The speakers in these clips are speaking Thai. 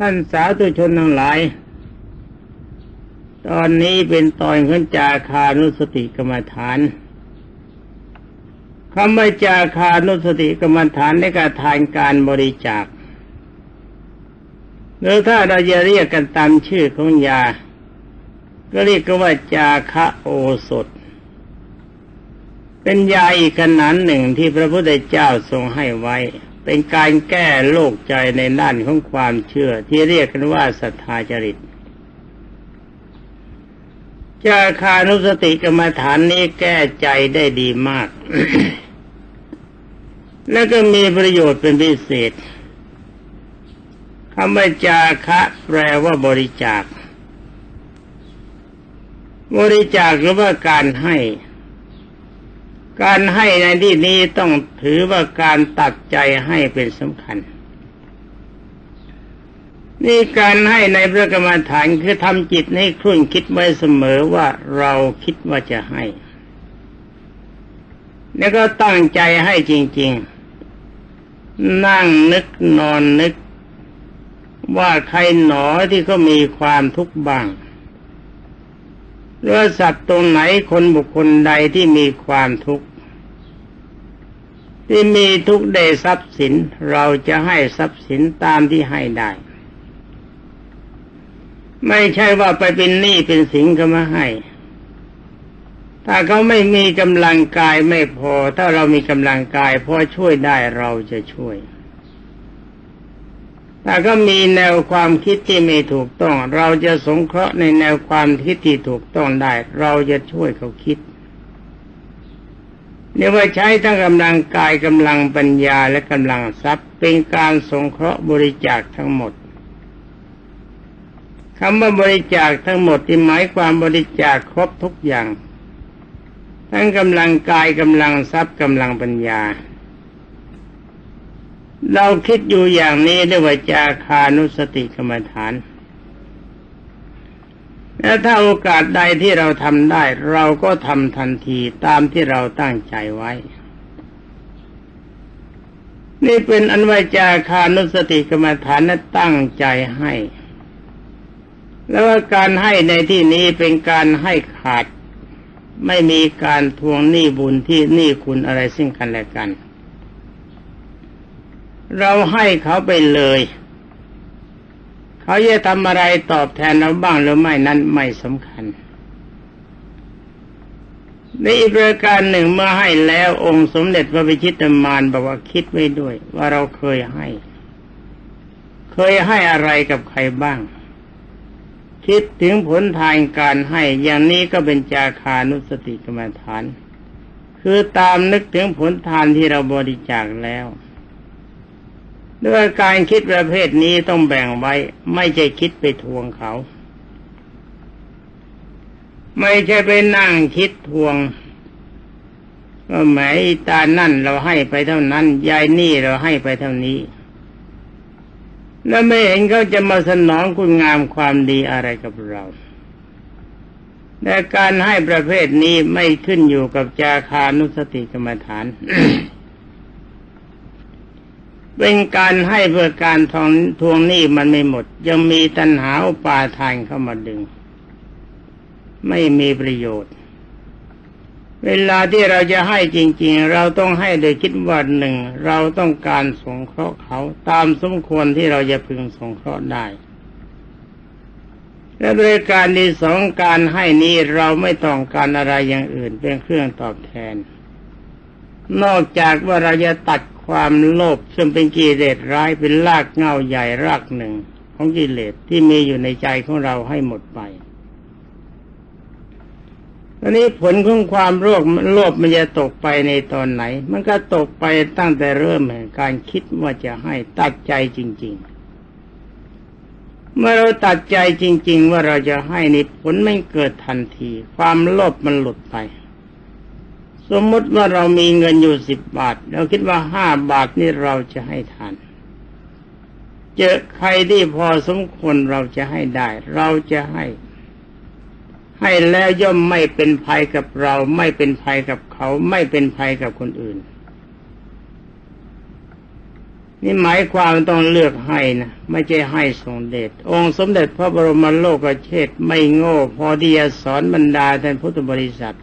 ท่านสาธุชนทั้งหลาย ตอนนี้เป็นตอนขึ้นจาคานุสติกรรมฐานคำว่าจาคานุสติกรรมฐานในการทานการบริจาคหรือถ้าเราจะเรียกกันตามชื่อของยา ก็เรียกกันว่าจาคะโอสถ เป็นยาอีกขนาดหนึ่งที่พระพุทธเจ้าทรงให้ไว้ เป็นการแก้โรคใจในด้านของความเชื่อที่เรียกกันว่าศรัทธาจริตจาคานุสติกรรมฐานนี้แก้ใจได้ดีมาก แล้วก็มีประโยชน์เป็นพิเศษคำว่าจาคะแปลว่าบริจาค บริจาคหรือว่าการให้ การให้ในที่นี้ต้องถือว่าการตัดใจให้เป็นสำคัญ นี่การให้ในพระกรรมฐานคือทำจิตให้ครุ่นคิดไว้เสมอว่าเราคิดว่าจะให้ แล้วก็ตั้งใจให้จริง ๆ นั่งนึกนอนนึกว่าใครหนอที่เขามีความทุกข์บ้าง หรือสัตว์ตรงไหนคนบุคคลใดที่มีความทุกข์ที่มีทุกข์ได้ทรัพย์สินเราจะให้ทรัพย์สินตามที่ให้ได้ ไม่ใช่ว่าไปเป็นหนี้เป็นสินก็มาให้ ถ้าเขาไม่มีกำลังกายไม่พอ ถ้าเรามีกำลังกายพอช่วยได้เราจะช่วย ถ้าก็มีแนวความคิดที่ไม่ถูกต้อง เราจะสงเคราะห์ในแนวความคิดที่ถูกต้องได้ เราจะช่วยเขาคิดเรียกว่าใช้ทั้งกำลังกายกำลังปัญญาและกำลังทรัพย์เป็นการสงเคราะห์บริจาคทั้งหมดคำว่าบริจาคทั้งหมดที่หมายความบริจาคครบทุกอย่าง ทั้งกำลังกายกำลังทรัพย์กำลังปัญญา เราคิดอยู่อย่างนี้เรียว่าจาคานุสติกรรมฐาน และถ้าโอกาสใดที่เราทำได้ เราก็ทำทันทีตามที่เราตั้งใจไว้ นี่เป็นอันว่าจาคานุสติกรรมฐานนั้นตั้งใจให้ แล้วว่าการให้ในที่นี้เป็นการให้ขาด ไม่มีการทวงหนี้บุญที่หนี้คุณอะไรซึ่งกันและกัน เราให้เขาไปเลย เขาจะทำอะไรตอบแทนเราบ้างหรือไม่นั้นไม่สำคัญในอีกประการหนึ่งเมื่อให้แล้วองค์สมเด็จพระบิชิตมารบอกว่าคิดไว้ด้วย ว่าเราเคยให้ เคยให้อะไรกับใครบ้าง คิดถึงผลทางการให้อย่างนี้ก็เป็นจาคานุสติกรรมฐาน คือตามนึกถึงผลทานที่เราบริจาคแล้ว ด้วยการคิดประเภทนี้ต้องแบ่งไว้ ไม่ใช่คิดไปทวงเขา ไม่ใช่ไปนั่งคิดทวงว่าแหมตานั่นเราให้ไปเท่านั้น ยายนี่เราให้ไปเท่านี้ แล้วไม่เห็นเขาจะมาสนองคุณงามความดีอะไรกับเราแต่การให้ประเภทนี้ไม่ขึ้นอยู่กับจาคานุสติกรรมฐาน เป็นการให้เพื่อการทองทวงหนี้มันไม่หมด ยังมีตัณหาอุปาทานเข้ามาดึง ไม่มีประโยชน์ เวลาที่เราจะให้จริง ๆ เราต้องให้โดยคิดว่าหนึ่งเราต้องการสงเคราะห์เขาตามสมควรที่เราจะพึงสงเคราะห์ได้ และโดยการที่สองการให้นี้เราไม่ต้องการอะไรอย่างอื่นเป็นเครื่องตอบแทนนอกจากว่าเราจะตัด ความโลภซึ่งเป็นกิเลสร้ายเป็นรากเงาใหญ่รากหนึ่งของกิเลสที่มีอยู่ในใจของเราให้หมดไปตอนนี้ผลของความโลภโลภมันจะตกไปในตอนไหน มันก็ตกไปตั้งแต่เริ่มแห่งการคิดว่าจะให้ตัดใจจริง ๆ เมื่อเราตัดใจจริง ๆ ว่าเราจะให้นี่ผลไม่เกิดทันที ความโลภมันหลุดไป สมมติว่าเรามีเงินอยู่สิบบาท เราคิดว่าห้าบาทนี่เราจะให้ทาน เจอใครที่พอสมควรเราจะให้ได้ เราจะให้ ให้แล้วย่อมไม่เป็นภัยกับเรา ไม่เป็นภัยกับเขา ไม่เป็นภัยกับคนอื่น นี่หมายความต้องเลือกให้นะไม่ใช่ให้ทรงเดชองค์สมเด็จพระบรมโลกเชษไม่โง่ พอที่จะสอนบรรดาท่านพุทธบริษัท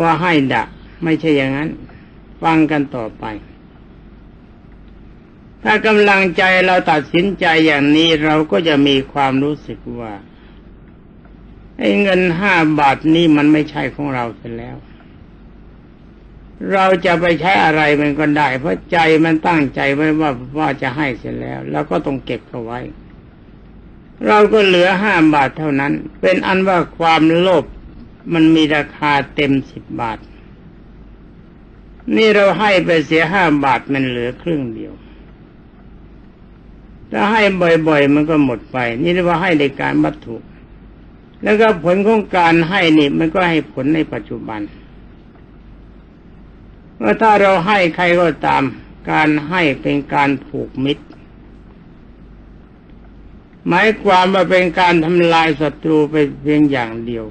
ว่าให้ดะไม่ใช่อย่างนั้น ฟังกันต่อไป ถ้ากำลังใจเราตัดสินใจอย่างนี้เราก็จะมีความรู้สึกว่าไอ้เงินห้าบาทนี้มันไม่ใช่ของเราเสียแล้ว เราจะไปใช้อะไรมันก็ได้ เพราะใจมันตั้งใจไว้ว่าว่าจะให้เสร็จแล้วเราก็ต้องเก็บเขาไว้ เราก็เหลือห้าบาทเท่านั้น เป็นอันว่าความโลภ มันมีราคาเต็มสิบบาท นี่เราให้ไปเสียห้าบาทมันเหลือครึ่งเดียว ถ้าให้บ่อยๆ มันก็หมดไป นี่เรียกว่าให้ในการวัตถุ แล้วก็ผลของการให้นี่มันก็ให้ผลในปัจจุบันว่าถ้าเราให้ใครก็ตาม การให้เป็นการผูกมิตร หมายความว่าเป็นการทำลายศัตรูไปเพียงอย่างเดียว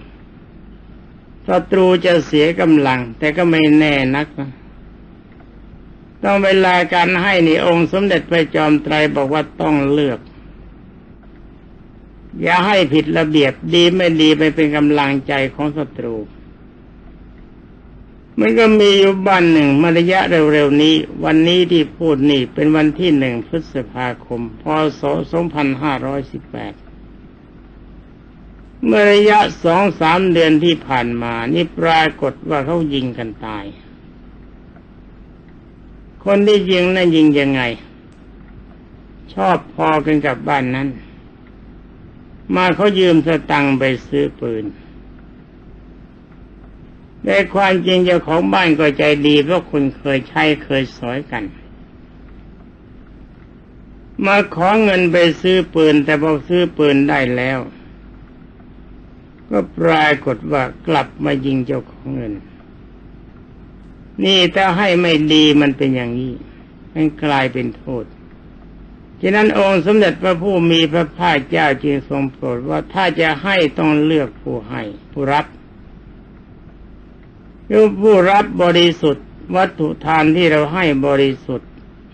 ศัตรูจะเสียกำลัง แต่ก็ไม่แน่นักนะต้องเวลาการให้นี่องค์สมเด็จพระจอมไตรบอกว่าต้องเลือก อย่าให้ผิดระเบียบดีไม่ดีไปเป็นกำลังใจของศัตรูมันก็มีอยู่บ้านหนึ่งมารยะเร็วๆนี้ วันนี้ที่พูดนี่เป็นวันที่หนึ่งพฤษภาคม พศ 2518 เมื่อระยะสองสามเดือนที่ผ่านมา นี่ปรากฏว่าเขายิงกันตาย คนที่ยิงนั่นยิงยังไง ชอบพอกันกับบ้านนั้น มาเขายืมสตังค์ไปซื้อปืนแต่ความจริงเจ้าของบ้านก็ใจดีเพราะคุณเคยใช้เคยสอยกัน มาขอเงินไปซื้อปืนแต่พอซื้อปืนได้แล้ว ก็ปรากฏว่ากลับมายิงเจ้าของเงิน นี่ถ้าให้ไม่ดีมันเป็นอย่างนี้มันกลายเป็นโทษฉะนั้นองค์สมเด็จพระผู้มีพระภาคเจ้าจึงทรงโปรดว่าถ้าจะให้ต้องเลือกผู้ให้ผู้รับคือผู้รับบริสุทธิ์ วัตถุทานที่เราให้บริสุทธิ์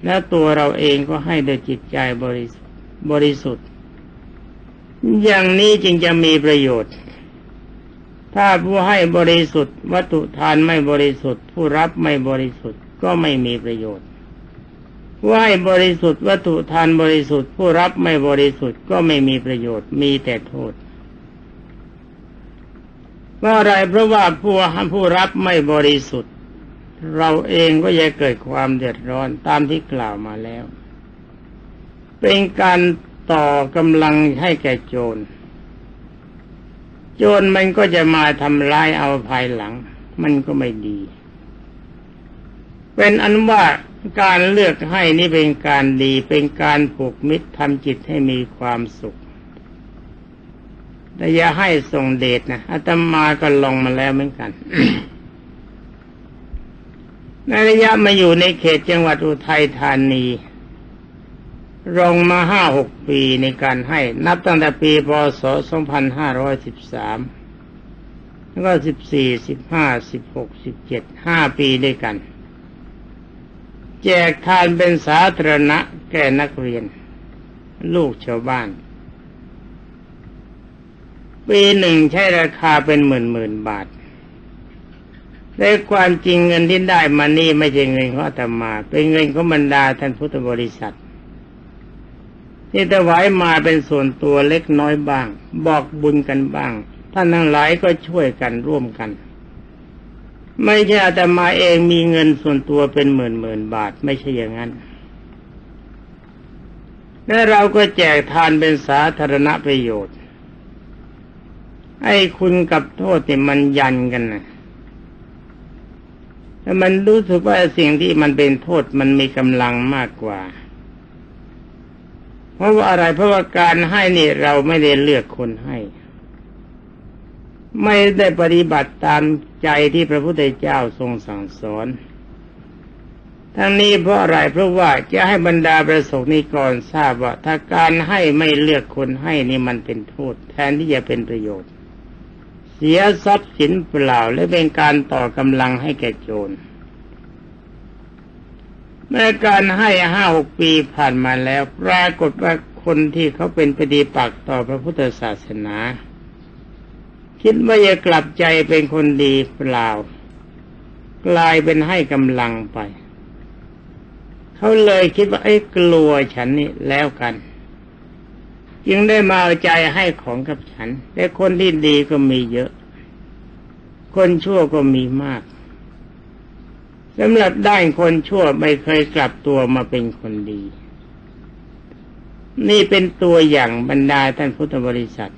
และตัวเราเองก็ให้โดยจิตใจบริสุทธิ์บริสุทธิ์ อย่างนี้จึงจะมีประโยชน์ ถ้าผู้ให้บริสุทธิ์ วัตถุทานไม่บริสุทธิ์ ผู้รับไม่บริสุทธิ์ก็ไม่มีประโยชน์ผู้ให้บริสุทธิ์วัตถุทานบริสุทธิ์ ผู้รับไม่บริสุทธิ์ก็ไม่มีประโยชน์มีแต่โทษเพราะอะไรเพราะว่าผู้ผู้รับไม่บริสุทธิ์ เราเองก็จะเกิดความเดือดร้อนตามที่กล่าวมาแล้ว เป็นการต่อกำลังให้แก่โจร โจรมันก็จะมาทำร้ายเอาภายหลัง มันก็ไม่ดี เป็นอันว่าการเลือกให้นี่เป็นการดีเป็นการผูกมิตรทำจิตให้มีความสุขแต่อย่าให้ส่งเดชนะอาตมาก็ลงมาแล้วเหมือนกันในระยะมาอยู่ในเขตจังหวัดอุทัยธานี ลงมาห้าหกปีในการให้ นับตั้งแต่ปีพศสองพันห้าร้อยสิบสามแล้วก็สิบสี่สิบห้าสิบหกสิบเจ็ดห้าปีด้วยกัน แจกทานเป็นสาธารณะแก่นักเรียน ลูกชาวบ้าน ปีหนึ่งใช้ราคาเป็นหมื่นหมื่นบาทแต่ความจริงเงินที่ได้มานี่ไม่ใช่เงินของอาตมา เป็นเงินของบรรดาท่านพุทธบริษัท ที่ถวายมาเป็นส่วนตัวเล็กน้อยบ้าง บอกบุญกันบ้าง ท่านทั้งหลายก็ช่วยกันร่วมกัน ไม่ใช่อาตมาเองมีเงินส่วนตัวเป็นหมื่นหมื่นบาทไม่ใช่อย่างนั้นและเราก็แจกทานเป็นสาธารณประโยชน์ ไอ้คุณกับโทษเนี่ยมันยันกันนะแต่มันรู้สึกว่าสิ่งที่มันเป็นโทษมันมีกำลังมากกว่า เพราะว่าอะไรเพราะว่าการให้นี่เราไม่ได้เลือกคนให้ ไม่ได้ปฏิบัติตามใจที่พระพุทธเจ้าทรงสั่งสอนทั้งนี้เพราะอะไรเพราะว่าจะให้บรรดาประสงค์นิกรทราบว่า ถ้าการให้ไม่เลือกคนให้นี่มันเป็นโทษ แทนที่จะเป็นประโยชน์ เสียทรัพย์สินเปล่าและเป็นการต่อกำลังให้แก่โจร เมื่อการให้ห้าหกปีผ่านมาแล้ว ปรากฏว่าคนที่เขาเป็นปฏิปักษ์ต่อพระพุทธศาสนา คิดว่าจะกลับใจเป็นคนดีเปล่ากลายเป็นให้กำลังไป เขาเลยคิดว่าไอ้กลัวฉันนี่แล้วกันจึงได้มาเอาใจให้ของกับฉันแต่คนที่ดีก็มีเยอะ คนชั่วก็มีมาก สำหรับด้านคนชั่วไม่เคยกลับตัวมาเป็นคนดี นี่เป็นตัวอย่างบรรดาท่านพุทธบริษัท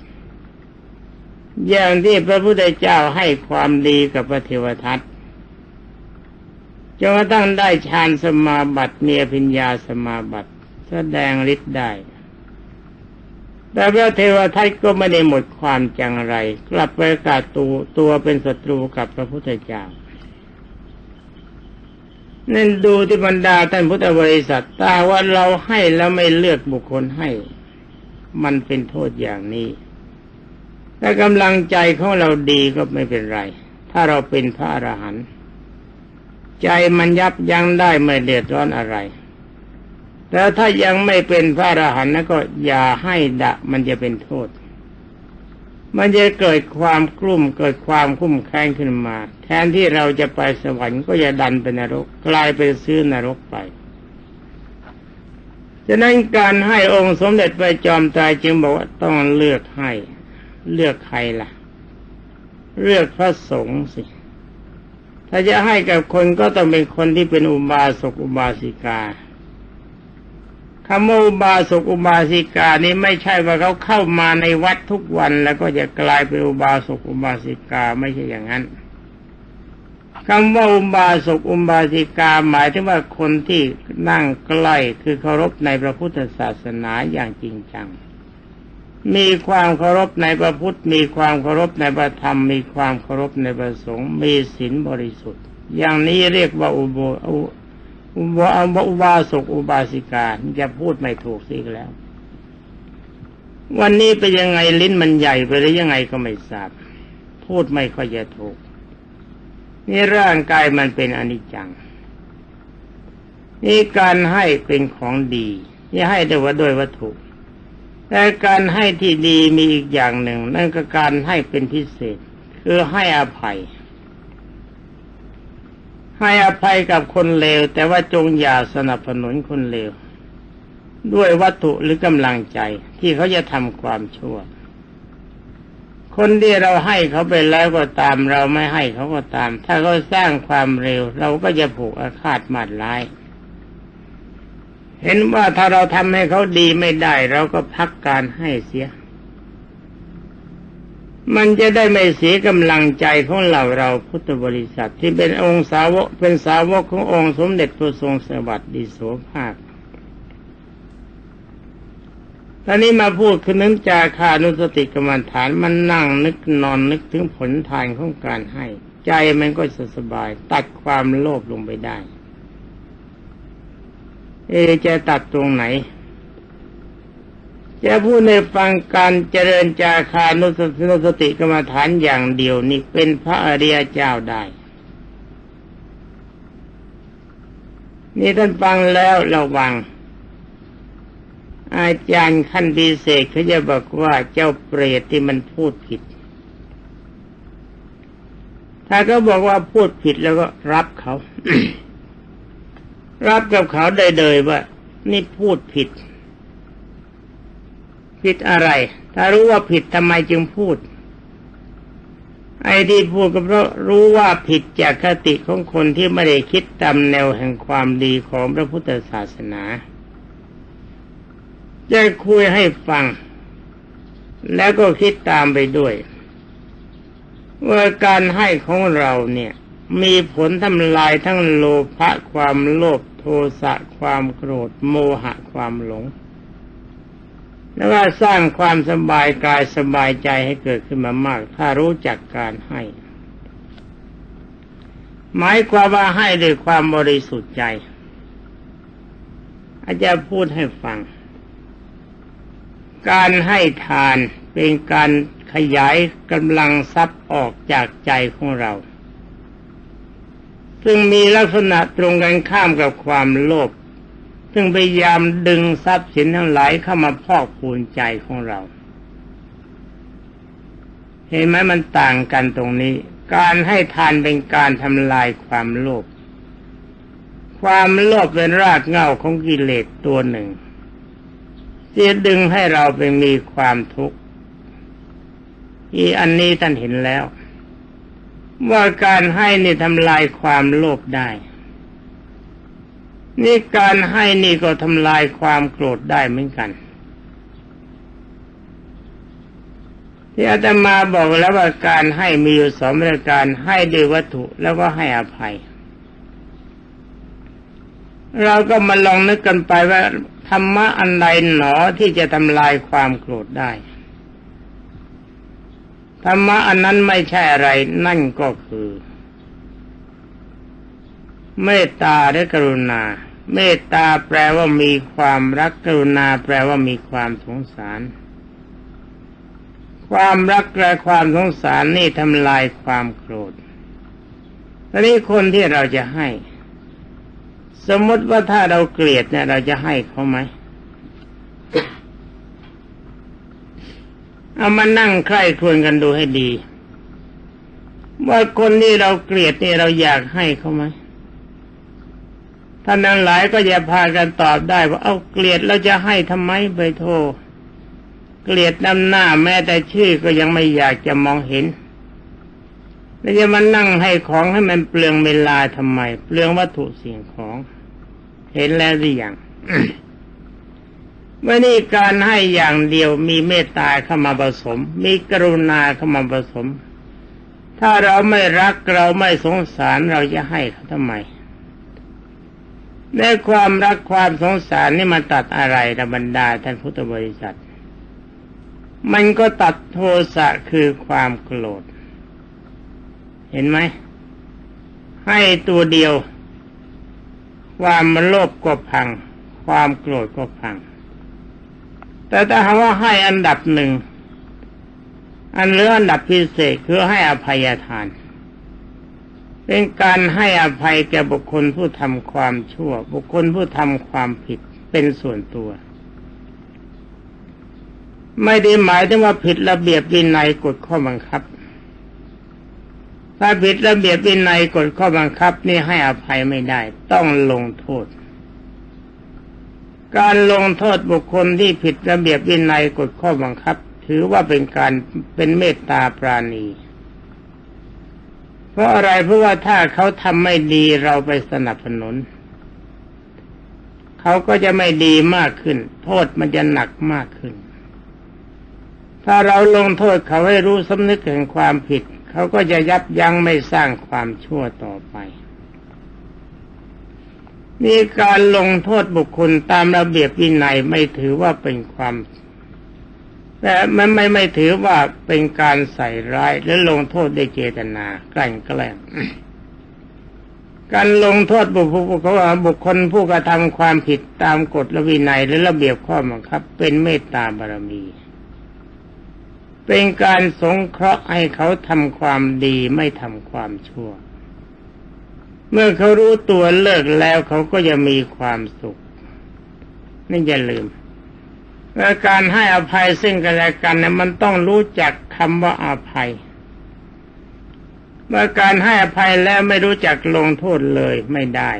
อย่างที่พระพุทธเจ้าให้ความดีกับพระเทวทัตจนกระทั่งได้ฌานสมาบัติเมียพิญญาสมาบัติแสดงฤทธิ์ได้ แต่พระเทวทัตก็ไม่ได้หมดความจังไร กลับไปกาตัวตัวเป็นศัตรูกับพระพุทธเจ้า นั่นดูที่บรรดาท่านพุทธบริษัทตาว่าเราให้แล้วไม่เลือกบุคคลให้ มันเป็นโทษอย่างนี้ ถ้ากำลังใจของเราดีก็ไม่เป็นไร ถ้าเราเป็นพระอรหันต์ใจมันยับยั้งได้ไม่เดือดร้อนอะไร แต่ถ้ายังไม่เป็นพระอรหันต์ก็อย่าให้ดะมันจะเป็นโทษ มันจะเกิดความกลุ่มเกิดความคุ้มแค้งขึ้นมา แทนที่เราจะไปสวรรค์ก็จะดันเป็นรก กลายเป็นซื้อนรกไปฉะนั้นการให้องค์สมเด็จพระจอมไตรจึงบอกว่าต้องเลือกให้ เลือกใครล่ะ เลือกพระสงฆ์สิ ถ้าจะให้กับคนก็ต้องเป็นคนที่เป็นอุบาสกอุบาสิกา คำว่าอุบาสกอุบาสิกานี้ไม่ใช่ว่าเขาเข้ามาในวัดทุกวันแล้วก็จะกลายเป็นอุบาสกอุบาสิกาไม่ใช่อย่างนั้นคำว่าอุบาสกอุบาสิกาหมายถึงว่าคนที่นั่งใกล้คือเคารพในพระพุทธศาสนาอย่างจริงจัง มีความเคารพในพระพุทธ มีความเคารพในพระธรรม มีความเคารพในพระสงฆ์มีศีลบริสุทธิ์ อย่างนี้เรียกว่าอุโบ อุบาอุบาสกอุบาสิกาจะพูดไม่ถูกสิแล้ว วันนี้เป็นยังไงลิ้นมันใหญ่ไปหรือยังไงก็ไม่ทราบ พูดไม่ค่อยจะถูก นี่ร่างกายมันเป็นอนิจจัง นี่การให้เป็นของดีนี่ให้ได้ว่าด้วยวัตถุแต่การให้ที่ดีมีอีกอย่างหนึ่ง นั่นก็การให้เป็นพิเศษ คือให้อภัย ให้อภัยกับคนเลว แต่ว่าจงอย่าสนับสนุนคนเลว ด้วยวัตถุหรือกำลังใจที่เขาจะทำความชั่ว คนที่เราให้เขาไปแล้วก็ตาม เราไม่ให้เขาก็ตาม ถ้าเขาสร้างความเร็ว เราก็จะผูกอาฆาตมาดร้าย เห็นว่าถ้าเราทำให้เขาดีไม่ได้ เราก็พักการให้เสีย มันจะได้ไม่เสียกำลังใจของเราเราพุทธบริษัทที่เป็นองค์สาวกเป็นสาวกขององค์สมเด็จพระทรงสวัสดิโสภาคตอนนี้มาพูดคือนึกจาคานุสติกรรมฐานมันนั่งนึกนอนนึกถึงผลทานของการให้ ใจมันก็จะสบาย ตัดความโลภลงไปได้ เอจะตัดตรงไหน จะพูดในฟังการเจริญจาคานุสติสติกรรมฐานอย่างเดียวนี่เป็นพระอริยเจ้าได้ นี่ท่านฟังแล้วระวัง อาจารย์ขั้นพิเศษเขาจะบอกว่าเจ้าเปรตที่มันพูดผิด ถ้าเขาบอกว่าพูดผิดแล้วก็รับเขา รับกับเขาได้เลยว่า นี่พูดผิด ผิดอะไร ถ้ารู้ว่าผิดทำไมจึงพูด ไอ้ที่พูดก็เพราะรู้ว่าผิดจากคติของคนที่ไม่ได้คิดตามแนวแห่งความดีของพระพุทธศาสนาจะคุยให้ฟัง แล้วก็คิดตามไปด้วยว่าการให้ของเราเนี่ย มีผลทำลายทั้งโลภะความโลภโทสะความโกรธ โมหะความหลง แล้วก็สร้างความสบายกายสบายใจให้เกิดขึ้นมามาก ถ้ารู้จักการให้ หมายความว่าให้ด้วยความบริสุทธิ์ใจ อาจารย์พูดให้ฟัง การให้ทานเป็นการขยายกำลังทรัพย์ออกจากใจของเรา ซึ่งมีลักษณะตรงกันข้ามกับความโลภ ซึ่งพยายามดึงทรัพย์สินทั้งหลายเข้ามาพอกพูนใจของเรา เห็นไหมมันต่างกันตรงนี้ การให้ทานเป็นการทำลายความโลภความโลภเป็นรากเหง้าของกิเลสตัวหนึ่งที่ดึงให้เราไปมีความทุกข์อีอันนี้ท่านเห็นแล้ว ว่าการให้นี่ทำลายความโลภได้ นี่การให้นี่ก็ทำลายความโกรธได้เหมือนกัน ที่อาตมาบอกแล้วว่าการให้มีอยู่สองประการให้ด้วยวัตถุแล้วก็ให้อภัย เราก็มาลองนึกกันไปว่าธรรมะอันใดหนอที่จะทำลายความโกรธได้ธรรมะอันนั้นไม่ใช่อะไรนั่นก็คือ เมตตาและกรุณา เมตตาแปลว่ามีความรักกรุณา แปลว่ามีความสงสาร ความรักและความสงสารนี่ทำลายความโกรธทีนี้คนที่เราจะให้ สมมติว่าถ้าเราเกลียดเนี่ย เราจะให้เขาไหมเอามานั่งใคร่ครวญกันดูให้ดี ว่าคนที่เราเกลียดเนี่ยเราอยากให้เขาไหม ท่านนั้นหลายก็อย่าพากันตอบได้ว่าเอาเกลียดเราจะให้ทำไมไปโทเกลียดนำหน้าแม้แต่ชื่อก็ยังไม่อยากจะมองเห็นแล้วจะมานั่งให้ของให้มันเปลืองเวลาทำไม เปลืองวัตถุสิ่งของ เห็นแล้วหรือยังเมื่อนี่การให้อย่างเดียวมีเมตตาเข้ามาผสม มีกรุณาเข้ามาผสม ถ้าเราไม่รักเราไม่สงสารเราจะให้เขาทำไม ในความรักความสงสารนี่มันตัดอะไรระบรรดาท่านพุทธบริษัท มันก็ตัดโทสะคือความโกรธ เห็นไหม ให้ตัวเดียว ความโลภก็พัง ความโกรธก็พัง แต่ถ้าหากว่าให้อันดับหนึ่ง อันเรืออันดับพิเศษคือให้อภัยทาน เป็นการให้อภัยแก่บุคคลผู้ทำความชั่ว บุคคลผู้ทำความผิดเป็นส่วนตัว ไม่ได้หมายถึงว่าผิดระเบียบวินัยกฎข้อบังคับ ถ้าผิดระเบียบวินัยกฎข้อบังคับ นี่ให้อภัยไม่ได้ ต้องลงโทษ การลงโทษบุคคลที่ผิดระเบียบวินัยกฎข้อบังคับ ถือว่าเป็นการเป็นเมตตาปราณี เพราะอะไรเพราะว่าถ้าเขาทำไม่ดีเราไปสนับสนุน เขาก็จะไม่ดีมากขึ้น โทษมันจะหนักมากขึ้น ถ้าเราลงโทษเขาให้รู้สำนึกแห่งความผิด เขาก็จะยับยั้งไม่สร้างความชั่วต่อไปนี่การลงโทษบุคคลตามระเบียบวินัยไม่ถือว่าเป็นความ แต่มันไม่ไม่ถือว่าเป็นการใส่ร้ายและลงโทษด้วยเจตนาแกล้งแกล้งการลงโทษบุคคลเขาว่าบุคคลผู้กระทำความผิดตามกฎและวินัยหรือระเบียบข้อบังคับ เป็นเมตตาบารมี เป็นการสงเคราะห์ให้เขาทำความดีไม่ทำความชั่ว เมื่อเขารู้ตัวเลิกแล้วเขาก็จะมีความสุขนี่อย่าลืม ว่าการให้อภัยซึ่งกันและกันเนี่ยมันต้องรู้จักคำว่าอาภัย เมื่อการให้อภัยแล้วไม่รู้จักลงโทษเลยไม่ได้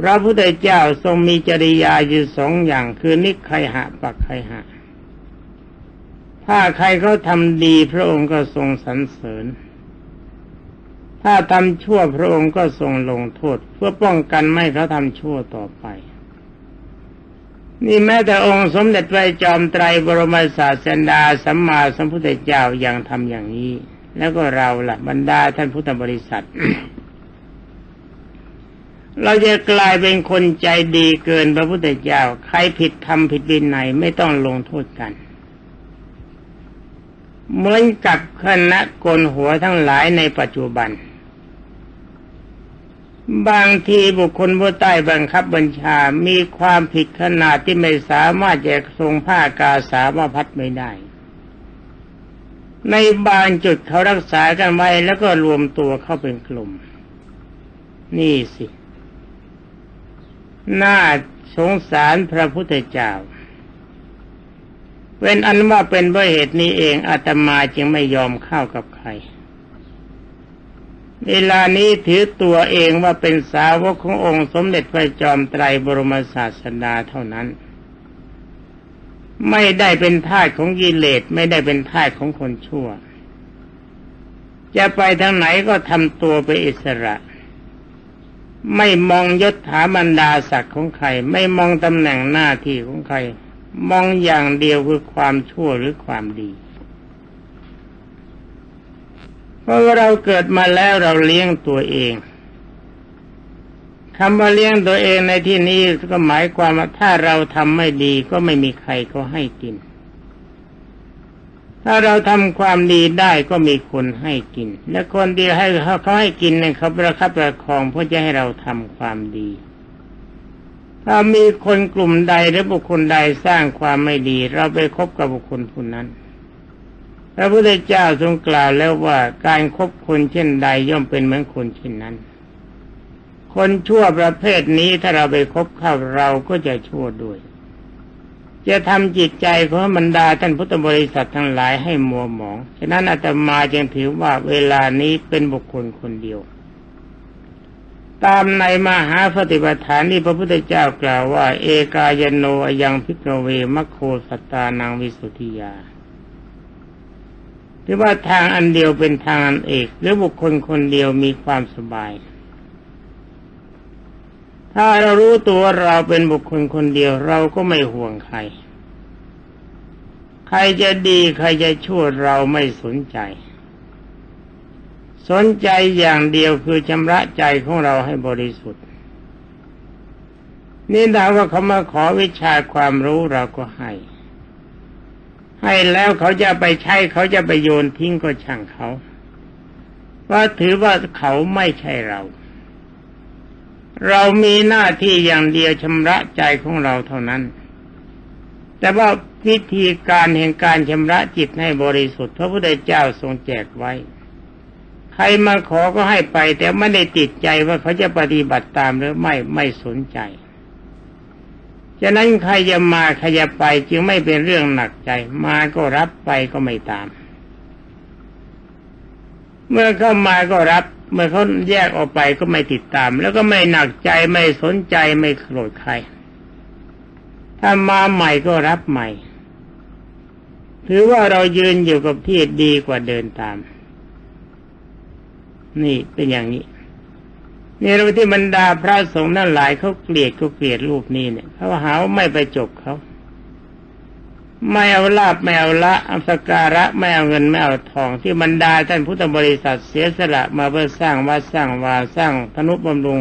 พระพุทธเจ้าทรงมีจริยาอยู่สองอย่างคือนิคยหะปักไคหะ ถ้าใครเขาทำดีพระองค์ก็ทรงสรรเสริญ ถ้าทำชั่วพระองค์ก็ทรงลงโทษ เพื่อป้องกันไม่เขาทำชั่วต่อไป นี่แม้แต่องค์สมเด็จพระจอมไตรบรมศาสดาสัมมาสัมพุทธเจ้ายังทำอย่างนี้ แล้วก็เราละ่ะบรรดาท่านพุทธบริษัท เราจะกลายเป็นคนใจดีเกินพระพุทธเจ้า ใครผิดทำผิดบินไหนไม่ต้องลงโทษกัน เหมือนกับคณะกลหัวทั้งหลายในปัจจุบัน บางทีบุคคลผู้ใต้บังคับบัญชา มีความผิดขนาดที่ไม่สามารถจะทรงผ้ากาสาวพัดไม่ได้ ในบางจุดเขารักษากันไว้แล้วก็รวมตัวเข้าเป็นกลุ่ม นี่สิ น่าสงสารพระพุทธเจ้า เป็นอันว่าเป็นเพราะเหตุนี้เองอาตมาจึงไม่ยอมเข้ากับใคร เวลานี้ถือตัวเองว่าเป็นสาวกขององค์สมเด็จพระจอมไตรบรมศาสดาเท่านั้น ไม่ได้เป็นทาสของกิเลสไม่ได้เป็นทาสของคนชั่ว จะไปทางไหนก็ทำตัวไปอิสระ ไม่มองยศถาบรรดาศักดิ์ของใคร ไม่มองตำแหน่งหน้าที่ของใคร มองอย่างเดียวคือความชั่วหรือความดี เพราะเราเกิดมาแล้วเราเลี้ยงตัวเองคำว่าเลี้ยงตัวเองในที่นี้ก็หมายความว่าถ้าเราทำไม่ดีก็ไม่มีใครเขาให้กิน ถ้าเราทำความดีได้ก็มีคนให้กิน และคนดีให้เขาเขาให้กินเนี่ยเขาประคับประคองเพื่อจะให้เราทำความดี ถ้ามีคนกลุ่มใดหรือบุคคลใดสร้างความไม่ดี เราไปคบกับบุคคลผู้นั้น พระพุทธเจ้าทรงกล่าวแล้วว่าการครบคนเช่นใดย่อมเป็นเหมือนคนเช่นนั้น คนชั่วประเภทนี้ถ้าเราไปคบเข้าเราก็จะชั่วด้วย จะทำจิตใจของบรรดาท่านพุทธบริษัททั้งหลายให้มัวหมอง ฉะนั้นอาตมาจึงถือว่าเวลานี้เป็นบุคคลคนเดียว ตามในมหาปฏิปทานที่พระพุทธเจ้ากล่าวว่า เอกายโนยังพิกเวมัคโคสตานังวิสุทธิยา รือว่าทางอันเดียวเป็นทางอันเอกหรือบุคคลคนเดียวมีความสบาย ถ้าเรารู้ตัวเราเป็นบุคคลคนเดียวเราก็ไม่ห่วงใคร ใครจะดีใครจะชั่วเราไม่สนใจ สนใจอย่างเดียวคือชำระใจของเราให้บริสุทธิ์ นี่ถ้าว่าเขามาขอวิชาความรู้เราก็ให้ ให้แล้วเขาจะไปใช้เขาจะไปโยนทิ้งก็ช่างเขาว่าถือว่าเขาไม่ใช่เรา เรามีหน้าที่อย่างเดียวชำระใจของเราเท่านั้น แต่ว่าวิธีการแห่งการชำระจิตให้บริสุทธิ์พระพุทธเจ้าทรงแจกไว้ ใครมาขอก็ให้ไป แต่ไม่ได้ติดใจว่าเขาจะปฏิบัติตามหรือไม่ไม่สนใจ ฉะนั้นใครจะมาใครจะไปจึงไม่เป็นเรื่องหนักใจ มาก็รับไปก็ไม่ตาม เมื่อเข้ามาก็รับ เมื่อเขาแยกออกไปก็ไม่ติดตาม แล้วก็ไม่หนักใจไม่สนใจไม่โกรธใคร ถ้ามาใหม่ก็รับใหม่ ถือว่าเรายืนอยู่กับที่ดีกว่าเดินตาม นี่เป็นอย่างนี้ นี่เราที่บรรดาพระสงฆ์นั่นหลายเขาเกลียดเขาเกลียดรูปนี้เนี่ยเขาหาว่าไม่ไปจบเขาไม่เอาลาบไม่เอาละอัสการะไม่เอาเงินไม่เอาทอง ที่บรรดาท่านพุทธบริษัทเสียสละมาเพื่อสร้างวัดสร้างวาสร้างธนุบำรุง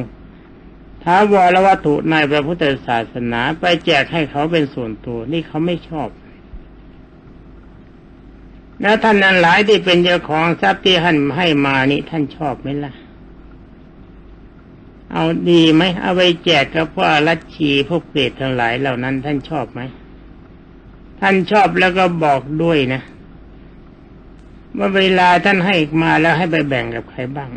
ท้าวรวัตถุในพระพุทธศาสนาไปแจกให้เขาเป็นส่วนตัวนี่เขาไม่ชอบแล้วท่านนั้นหลายที่เป็นเจ้าของทรัพย์ที่ท่านให้มานี่ท่านชอบไหมล่ะ เอาดีไหมเอาไปแจกกับพวกรัชชีพวกเปรตทั้งหลายเหล่านั้น ท่านชอบไหมท่านชอบแล้วก็บอกด้วยนะว่าเวลาท่านให้มาแล้วให้ไปแบ่งกับใครบ้าง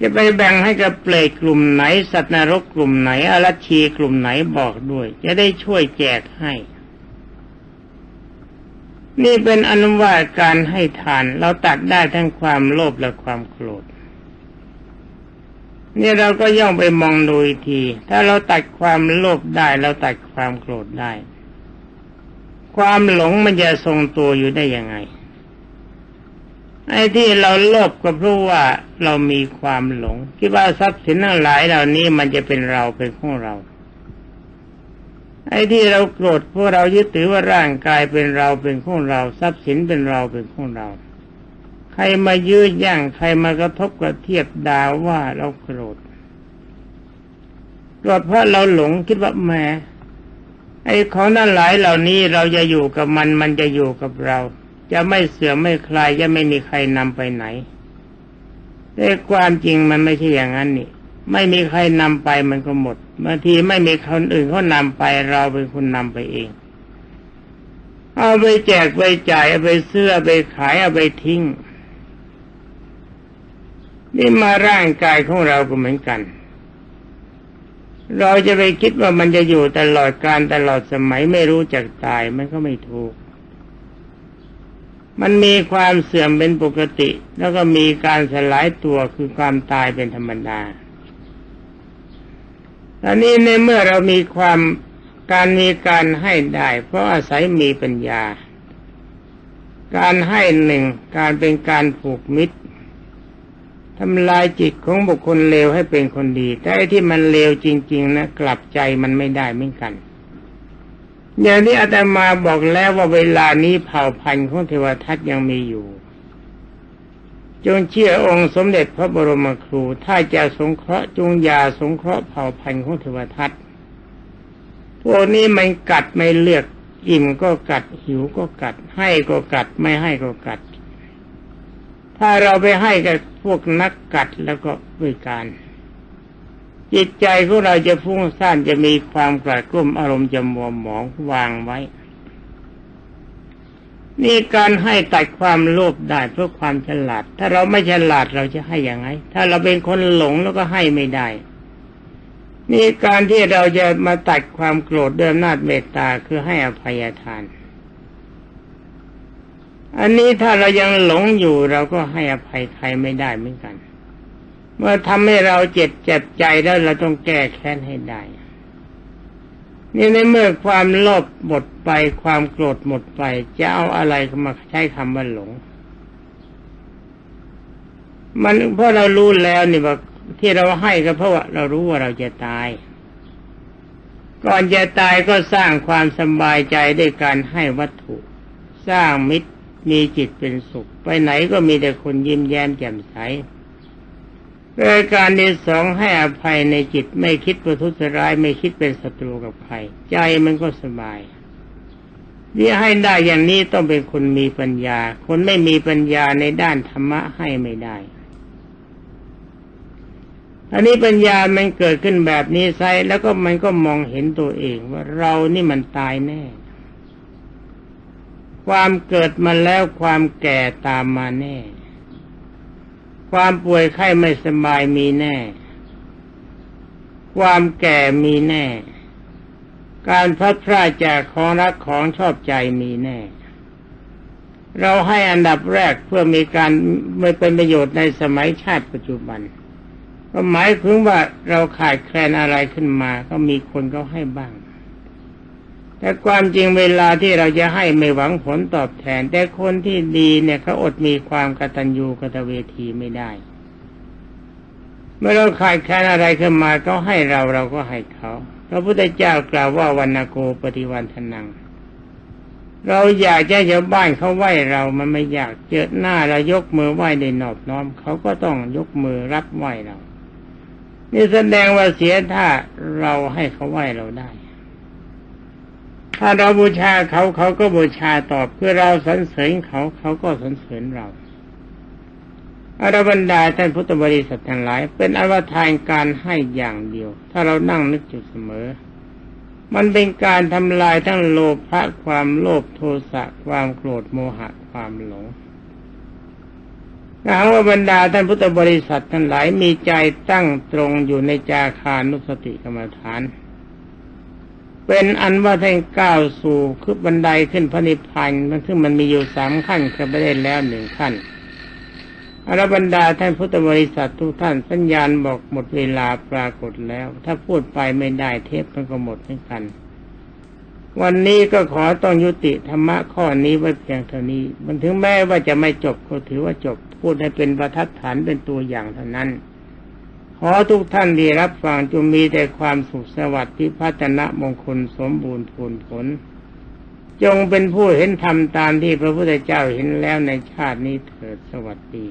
จะไปแบ่งให้กับเปรตกลุ่มไหน สัตว์นรกกลุ่มไหนอรัชชีกลุ่มไหนบอกด้วย จะได้ช่วยแจกให้ นี่เป็นอนุวาการให้ทาน เราตัดได้ทั้งความโลภและความโกรธ นี่เราก็ย่องไปมองดูอีกที ถ้าเราตัดความโลภได้เราตัดความโกรธได้ ความหลงมันจะทรงตัวอยู่ได้ยังไงไอ้ที่เราโลภก็เพราะว่าเรามีความหลง คิดว่าทรัพย์สินทั้งหลายเหล่านี้มันจะเป็นเราเป็นของเรา ไอ้ที่เราโกรธเพราะเรายึดถือว่าร่างกายเป็นเราเป็นของเรา ทรัพย์สินเป็นเราเป็นของเรา ใครมายื้อย่างใครมากระทบกระเทียบด่าว่าเราโกรธโกรธเพราะเราหลงคิดว่าแหมไอ้ของนั้นหลายเหล่านี้เราจะอยู่กับมันมันจะอยู่กับเรา จะไม่เสื่อมไม่คลายจะไม่มีใครนำไปไหนแต่ความจริงมันไม่ใช่อย่างนั้นนี่ ไม่มีใครนำไปมันก็หมดบางทีไม่มีคนอื่นเขานำไปเราเป็นคนนำไปเอง เอาไปแจกไปจ่ายเอาไปเสื้อไปขายเอาไปทิ้ง นี่มาร่างกายของเราก็เหมือนกัน เราจะไปคิดว่ามันจะอยู่ตลอดการตลอดสมัยไม่รู้จักตายมันก็ไม่ถูก มันมีความเสื่อมเป็นปกติ แล้วก็มีการสลายตัวคือความตายเป็นธรรมดาตอนนี้ในเมื่อเรามีความการมีการให้ได้ เพราะอาศัยมีปัญญา การให้หนึ่งการเป็นการผูกมิตร ทำลายจิตของบุคคลเลวให้เป็นคนดี แต่ที่มันเลวจริง ๆ นะกลับใจมันไม่ได้เหมือนกัน อย่างนี้อาตมาบอกแล้วว่าเวลานี้เผ่าพันธุ์ของเทวทัตยังมีอยู่จงเชื่อองค์สมเด็จพระบรมครู ถ้าจะสงเคราะห์จงยาสงเคราะห์เผ่าพันธุ์ของเทวทัตพวกนี้มันกัดไม่เลือก อิ่มก็กัดหิวก็กัด ให้ก็กัดไม่ให้ก็กัด ถ้าเราไปให้กับพวกนักกัดแล้วก็วิการ จิตใจของเราจะฟุ้งซ่านจะมีความกระกลุ่มอารมณ์จะมัวหมองวางไว้ นี่การให้ตัดความโลภได้เพื่อความฉลาด ถ้าเราไม่ฉลาดเราจะให้อย่างไง ถ้าเราเป็นคนหลงแล้วก็ให้ไม่ได้นี่การที่เราจะมาตัดความโกรธด้วยอำนาจเมตตาคือให้อภัยทาน อันนี้ถ้าเรายังหลงอยู่เราก็ให้อภัยใครไม่ได้เหมือนกัน เมื่อทำให้เราเจ็บเจ็บใจแล้วเราต้องแก้แค้นให้ได้ นี่ในเมื่อความโลภหมดไปความโกรธหมดไป จะเอาอะไรมาใช้คำว่าหลง มันเพราะเรารู้แล้วนี่ว่าที่เราให้ก็เพราะว่าเรารู้ว่าเราจะตาย ก่อนจะตายก็สร้างความสบายใจด้วยการให้วัตถุ สร้างมิตร มีจิตเป็นสุข ไปไหนก็มีแต่คนยิ้มแย้มแจ่มใสรายการที่สองให้อภัยในจิตไม่คิดประทุษร้ายไม่คิดเป็นศัตรูกับใคร ใจมันก็สบายที่ให้ได้อย่างนี้ต้องเป็นคนมีปัญญา คนไม่มีปัญญาในด้านธรรมะให้ไม่ได้ อันนี้ปัญญามันเกิดขึ้นแบบนี้ไซแล้วก็มันก็มองเห็นตัวเองว่าเรานี่มันตายแน่ ความเกิดมาแล้วความแก่ตามมาแน่ ความป่วยไข้ไม่สบายมีแน่ ความแก่มีแน่ การพัดพลาดจากของรักของชอบใจมีแน่ เราให้อันดับแรกเพื่อมีการไม่เป็นประโยชน์ในสมัยชาติปัจจุบันก็หมายถึงว่าเราขาดแคลนอะไรขึ้นมา ก็มีคนเขาให้บ้าง แต่ความจริงเวลาที่เราจะให้ไม่หวังผลตอบแทน แต่คนที่ดีเนี่ยเขาอดมีความกตัญญูกตเวทีไม่ได้ เมื่อเราขาดแคลนอะไรขึ้นมาก็ให้เราเราก็ให้เขาพระพุทธเจ้ากล่าวว่าวันโกปฏิวันทนัง เราอยากจะชาวบ้านเขาไหว้เรามันไม่อยากเจอหน้าเรายกมือไหว้ในนอบน้อมเขาก็ต้องยกมือรับไหว้เรา นี่แสดงว่าเสียท่าเราให้เขาไหว้เราได้ ถ้าเราบูชาเขาเขาก็บูชาตอบเพื่อเราสรรเสริญเขาเขาก็สรรเสริญเราอรบรรดาท่านพุทธบริษัททั้งหลาย เป็นอวทานการให้อย่างเดียว ถ้าเรานั่งนึกอยู่เสมอ มันเป็นการทำลายทั้งโลภะความโลภโทสะความโกรธโมหะความหลงถ้าว่าบรรดาท่านพุทธบริษัททั้งหลายมีใจตั้งตรงอยู่ในจาคานุสติกรรมฐาน เป็นอันว่าท่านก้าวสู่คือบันไดขึ้นพระนิพพานมันซึ่งมันมีอยู่สามขั้นเคยไปได้แล้วหนึ่งขั้นอรบรรดาท่านพุทธบริษัททุกท่านสัญญาณบอกหมดเวลาปรากฏแล้ว ถ้าพูดไปไม่ได้เทปมันก็หมดเหมือนกัน วันนี้ก็ขอต้องยุติธรรมะข้อนี้ไว้เพียงเท่านี้ มันถึงแม้ว่าจะไม่จบก็ถือว่าจบพูดให้เป็นประทัดฐานเป็นตัวอย่างเท่านั้น ขอทุกท่านที่รับฟังจงมีแต่ความสุขสวัสดิ์พิพัฒนะมงคลสมบูรณ์ผลผล จงเป็นผู้เห็นธรรมตามที่พระพุทธเจ้าเห็นแล้วในชาตินี้เถิดสวัสดี